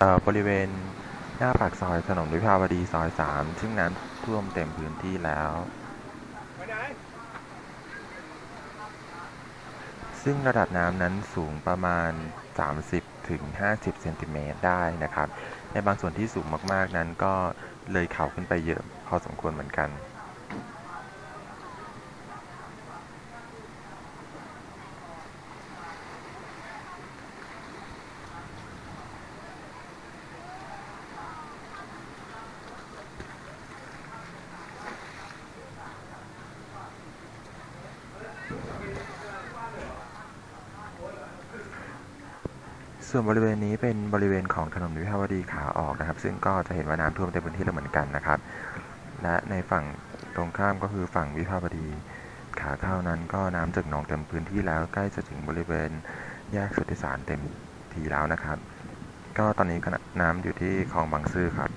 เอ่อบริเวณหน้าปากซอยถนนวิภาวดีซอยสามซึ่งน้ำท่วมเต็มพื้นที่แล้ว ซึ่งระดับน้ำนั้นสูงประมาณ 30ถึง50เซนติเมตรได้นะครับ ในบางส่วนที่สูงมากๆนั้นก็เลยเข่าขึ้นไปเยอะพอสมควรเหมือนกัน ส่วนบริเวณนี้เป็นบริเวณของถนนวิภาวดีขาออกนะครับ ซึ่งก็จะเห็นว่าน้ำท่วมเต็มพื้นที่แล้วเหมือนกันนะครับ และในฝั่งตรงข้ามก็คือฝั่งวิภาวดีขาเข้านั้นก็น้ำจากหนองเต็มพื้นที่แล้วใกล้จะถึงบริเวณแยกสุทธิสารเต็มทีแล้วนะครับ ก็ตอนนี้ขณะน้ำอยู่ที่คลองบางซื่อครับ